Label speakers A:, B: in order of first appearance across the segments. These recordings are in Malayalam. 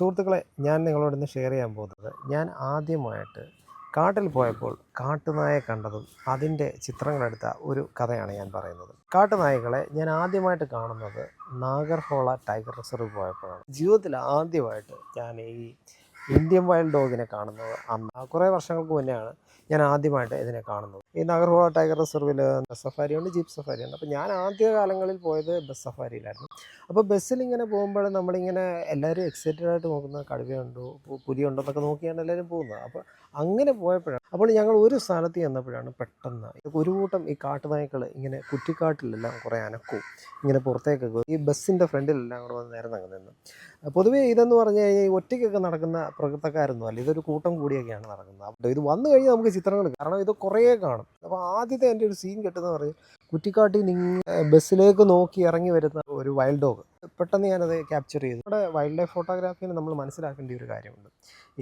A: സുഹൃത്തുക്കളെ ഞാൻ നിങ്ങളോട് ഇന്ന് ഷെയർ ചെയ്യാൻ പോകുന്നത് ഞാൻ ആദ്യമായിട്ട് കാട്ടിൽ പോയപ്പോൾ കാട്ടുനായെ കണ്ടതും അതിന്റെ ചിത്രങ്ങളെടുത്ത ഒരു കഥയാണ് ഞാൻ പറയുന്നത്. കാട്ടുനായകളെ ഞാൻ ആദ്യമായിട്ട് കാണുന്നത് നാഗർഹോള ടൈഗർ റിസർവ് പോയപ്പോഴാണ്. ജീവിതത്തിൽ ആദ്യമായിട്ട് ഞാൻ ഈ ഇന്ത്യൻ വൈൽഡ് ഡോഗിനെ കാണുന്നത് അന്ന്. കുറേ വർഷങ്ങൾക്ക് മുന്നെയാണ് ഞാൻ ആദ്യമായിട്ട് ഇതിനെ കാണുന്നത്. ഈ നാഗർഹോള ടൈഗർ റിസർവിൽ ബസ് സഫാരി ഉണ്ട് ജീപ്പ് സഫാരി ഉണ്ട്. അപ്പോൾ ഞാൻ ആദ്യ കാലങ്ങളിൽ പോയത് ബസ് സഫാരിയിലായിരുന്നു. അപ്പോൾ ബസ്സിൽ ഇങ്ങനെ പോകുമ്പോൾ നമ്മളിങ്ങനെ എല്ലാവരും എക്സൈറ്റഡ് ആയിട്ട് നോക്കുന്ന കടുവയുണ്ടോ പുലിയുണ്ടോ എന്നൊക്കെ നോക്കിയാണ് എല്ലാവരും പോകുന്നത്. അപ്പോൾ അങ്ങനെ പോയപ്പോഴാണ് അപ്പോൾ ഞങ്ങൾ ഒരു സ്ഥലത്ത് ചെന്നപ്പോഴാണ് പെട്ടെന്ന് ഒരു കൂട്ടം ഈ കാട്ടുനായ്ക്കൾ ഇങ്ങനെ കുറ്റിക്കാട്ടിലെല്ലാം കുറേ അനക്കും ഇങ്ങനെ പുറത്തേക്കൊക്കെ ഈ ബസ്സിന്റെ ഫ്രണ്ടിലെല്ലാം കൂടെ വന്ന് നേരം അങ്ങ് നിന്ന്. പൊതുവേ ഇതെന്ന് പറഞ്ഞു കഴിഞ്ഞാൽ ഈ ഒറ്റയ്ക്കൊക്കെ നടക്കുന്ന പ്രകൃതക്കാരൊന്നും അല്ല ഇതൊരു കൂട്ടം കൂടിയൊക്കെയാണ് നടക്കുന്നത്. അപ്പോൾ ഇത് വന്നു കഴിഞ്ഞാൽ നമുക്ക് ചിത്രങ്ങൾ കാരണം ഇത് കുറേ കാണും. അപ്പോൾ ആദ്യത്തെ എന്റെ ഒരു സീൻ കിട്ടുന്ന പറഞ്ഞ് കുറ്റിക്കാട്ടിൽ നിങ്ങൾ ബസ്സിലേക്ക് നോക്കി ഇറങ്ങി വരുന്ന ഒരു വൈൽഡ് ഡോഗ് പെട്ടെന്ന് ഞാനത് ക്യാപ്ചർ ചെയ്തു. നമ്മുടെ വൈൽഡ് ലൈഫ് ഫോട്ടോഗ്രാഫിയിൽ നമ്മൾ മനസ്സിലാക്കേണ്ട ഒരു കാര്യമുണ്ട്.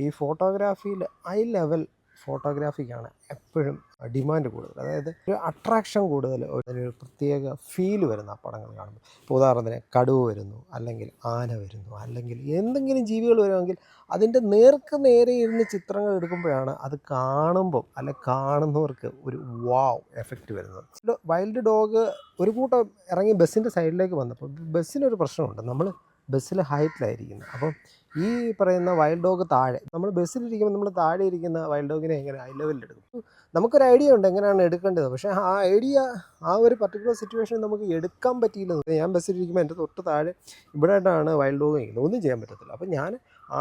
A: ഈ ഫോട്ടോഗ്രാഫിയിൽ ഐ ലെവൽ ഫോട്ടോഗ്രാഫിക്കാണ് എപ്പോഴും ഡിമാൻഡ് കൂടുതൽ. അതായത് ഒരു അട്രാക്ഷൻ കൂടുതൽ ഒരു പ്രത്യേക ഫീൽ വരുന്ന ആ പടങ്ങൾ കാണുമ്പോൾ. ഇപ്പോൾ ഉദാഹരണത്തിന് കടുവ വരുന്നു അല്ലെങ്കിൽ ആന വരുന്നു അല്ലെങ്കിൽ എന്തെങ്കിലും ജീവികൾ വരുമെങ്കിൽ അതിന്റെ നേർക്ക് നേരെ ഇരുന്ന് ചിത്രങ്ങൾ എടുക്കുമ്പോഴാണ് അത് കാണുമ്പം അല്ലെ കാണുന്നവർക്ക് ഒരു വാവ് എഫക്റ്റ് വരുന്നത്. വൈൽഡ് ഡോഗ് ഒരു കൂട്ടം ഇറങ്ങി ബസ്സിന്റെ സൈഡിലേക്ക് വന്നപ്പോൾ ബസ്സിനൊരു പ്രശ്നമുണ്ട്. നമ്മൾ ബസ്സിൽ ഹൈറ്റിലായിരിക്കുന്നത്. അപ്പം ഈ പറയുന്ന വൈൽഡ് ഡോഗ് താഴെ നമ്മൾ ബസ്സിലിരിക്കുമ്പോൾ നമ്മൾ താഴെ ഇരിക്കുന്ന വൈൽഡ് ഡോഗിനെ എങ്ങനെ ഹൈ ലെവലിൽ എടുക്കും? നമുക്കൊരു ഐഡിയ ഉണ്ട് എങ്ങനെയാണ് എടുക്കേണ്ടത്. പക്ഷേ ആ ഐഡിയ ആ ഒരു പർട്ടിക്കുലർ സിറ്റുവേഷൻ നമുക്ക് എടുക്കാൻ പറ്റിയില്ല. ഞാൻ ബസ്സിലിരിക്കുമ്പോൾ എന്റെ തൊട്ട് താഴെ ഇവിടെ ആയിട്ടാണ് വൈൽഡ് ഡോഗ് ഇരിക്കുന്നത് ഒന്നും ചെയ്യാൻ പറ്റത്തില്ല. അപ്പം ഞാൻ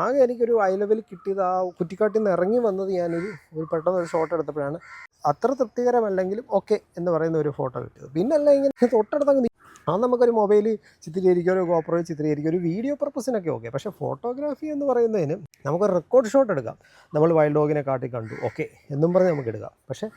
A: ആകെ എനിക്കൊരു ഹൈ ലെവൽ കിട്ടിയത് ആ കുറ്റിക്കാട്ടിൽ നിന്ന് ഇറങ്ങി വന്നത് ഞാനൊരു ഒരു പെട്ടെന്ന് ഒരു ഷോട്ട് എടുത്തപ്പോഴാണ്. അത്ര തൃപ്തികരമല്ലെങ്കിലും ഓക്കെ എന്ന് പറയുന്ന ഒരു ഫോട്ടോ കിട്ടിയത്. പിന്നല്ല ഇങ്ങനെ തൊട്ടടുത്തങ്ങ് ആ നമുക്കൊരു മൊബൈൽ ചിത്രീകരിക്കുക ഒരു ഗോപ്രോ ചിത്രീകരിക്കുക ഒരു വീഡിയോ പർപ്പസിനൊക്കെ ഓക്കെ. പക്ഷേ ഫോട്ടോഗ്രാഫി എന്ന് പറയുന്നതിന് നമുക്കൊരു റെക്കോർഡ് ഷോട്ട് എടുക്കാം. നമ്മൾ വൈൽഡ് ഡോഗിനെ കാട്ടി കണ്ടു. ഓക്കെ. എന്നും പറഞ്ഞ് നമുക്ക് എടുക്കാം. പക്ഷേ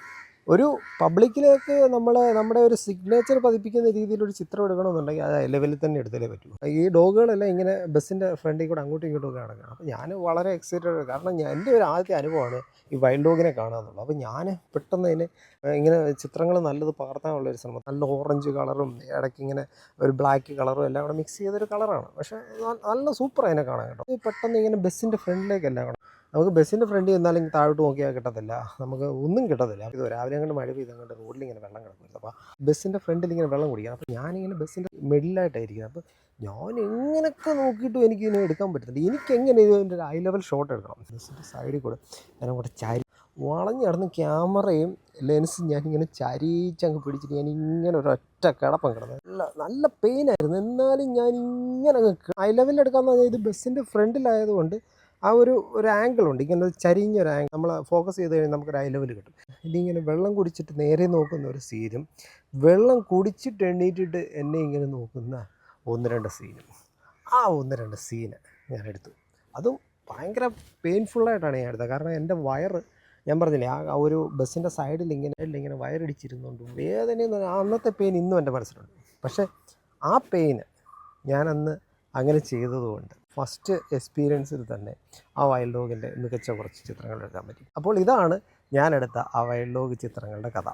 A: ഒരു പബ്ലിക്കിലേക്ക് നമ്മൾ നമ്മുടെ ഒരു സിഗ്നേച്ചർ പതിപ്പിക്കുന്ന രീതിയിലൊരു ചിത്രം എടുക്കണമെന്നുണ്ടെങ്കിൽ അത് ലെവലിൽ തന്നെ എടുത്തേ പറ്റൂ. ഈ ഡോഗുകളെല്ലാം ഇങ്ങനെ ബസ്സിന്റെ ഫ്രണ്ടിൽ കൂടെ അങ്ങോട്ടും ഇങ്ങോട്ടും ഒക്കെ അപ്പോൾ ഞാൻ വളരെ എക്സൈറ്റഡ് കാരണം ഞാൻ എന്റെ ഒരു ആദ്യത്തെ അനുഭവമാണ് ഈ വൈൽഡ് ഡോഗിനെ കാണുക എന്നുള്ളത്. അപ്പോൾ ഞാൻ പെട്ടെന്ന് അതിനെ ഇങ്ങനെ ചിത്രങ്ങൾ നല്ലത് പകർത്താനുള്ള ഒരു ശ്രമം. നല്ല ഓറഞ്ച് കളറും ഇടയ്ക്ക് ഇങ്ങനെ ഒരു ബ്ലാക്ക് കളറും എല്ലാം കൂടെ മിക്സ് ചെയ്തൊരു കളറാണ് പക്ഷേ നല്ല സൂപ്പർ അതിനെ കാണാൻ കേട്ടോ. പെട്ടെന്ന് ഇങ്ങനെ ബസ്സിന്റെ ഫ്രണ്ടിലേക്ക് എല്ലാം കൂടെ നമുക്ക് ബസ്സിന്റെ ഫ്രണ്ടിൽ നിന്നാലും താഴോട്ട് നോക്കിയാൽ കിട്ടത്തില്ല. നമുക്ക് ഒന്നും കിട്ടത്തില്ല. ഇത് രാവിലെ അങ്ങോട്ട് മഴ പെയ്ത് അങ്ങോട്ട് റോഡിൽ ഇങ്ങനെ വെള്ളം കിടക്കുന്നത് അപ്പോൾ ബസ്സിന്റെ ഫ്രണ്ടിൽ ഇങ്ങനെ വെള്ളം കുടിക്കണം. അപ്പോൾ ഞാനിങ്ങനെ ബസ്സിന്റെ മിഡിലായിട്ടായിരിക്കുന്നത് അപ്പോൾ ഞാൻ എങ്ങനെയൊക്കെ നോക്കിയിട്ടും എനിക്ക് ഇതിനെ എടുക്കാൻ പറ്റുന്നുണ്ട് എനിക്ക് എങ്ങനെ ഇതിന്റെ ഒരു ഹൈ ലെവൽ ഷോട്ട് എടുക്കണം? ബസ്സിന്റെ സൈഡിൽ കൂടെ ഞാൻ കൂടെ ചാരി വളഞ്ഞ് കിടന്ന് ക്യാമറയും ലെൻസും ഞാനിങ്ങനെ ചരിച്ചങ്ങ് പിടിച്ചിട്ട് ഞാൻ ഇങ്ങനെ ഒരൊറ്റ കിടപ്പം കിടന്നു. നല്ല നല്ല പെയിനായിരുന്നു എന്നാലും ഞാൻ ഇങ്ങനെ ഹൈ ലെവലിൽ എടുക്കാമെന്ന് പറഞ്ഞാൽ ഇത് ബസ്സിന്റെ ഫ്രണ്ടിലായതുകൊണ്ട് ആ ഒരു ഒരു ആംഗിൾ ഉണ്ട്. ഇങ്ങനെ ഒരു ചരിഞ്ഞൊരു ആംഗിൾ നമ്മൾ ഫോക്കസ് ചെയ്ത് കഴിഞ്ഞാൽ നമുക്കൊരു ഐ ലെവൽ കിട്ടും. ഇതിങ്ങനെ വെള്ളം കുടിച്ചിട്ട് നേരെ നോക്കുന്ന ഒരു സീനും വെള്ളം കുടിച്ചിട്ട് എണ്ണീറ്റിട്ട് എന്നെ ഇങ്ങനെ നോക്കുന്ന ഒന്ന് രണ്ട് സീനും ആ ഒന്ന് രണ്ട് സീന് ഞാൻ എടുത്തു. അതും ഭയങ്കര പെയിൻഫുള്ളായിട്ടാണ് ഞാൻ എടുത്തത്. കാരണം എന്റെ വയറ് ഞാൻ പറഞ്ഞില്ലേ ആ ഒരു ബസ്സിന്റെ സൈഡിൽ ഇങ്ങനെ ഇങ്ങനെ വയറടിച്ചിരുന്നുണ്ട് വേദനയെന്ന് പറഞ്ഞാൽ ആ അന്നത്തെ പെയിൻ ഇന്നും എന്റെ മനസ്സിലുണ്ട്. പക്ഷേ ആ പെയിന് ഞാനന്ന് അങ്ങനെ ചെയ്തതുകൊണ്ട് ഫസ്റ്റ് എക്സ്പീരിയൻസിൽ തന്നെ. ആ വൈൽഡ് ഡോഗിന്റെ മികച്ച കുറച്ച് ചിത്രങ്ങൾ എടുക്കാൻ പറ്റി. അപ്പോൾ ഇതാണ് ഞാനെടുത്ത ആ വൈൽഡ് ഡോഗ് ചിത്രങ്ങളുടെ കഥ.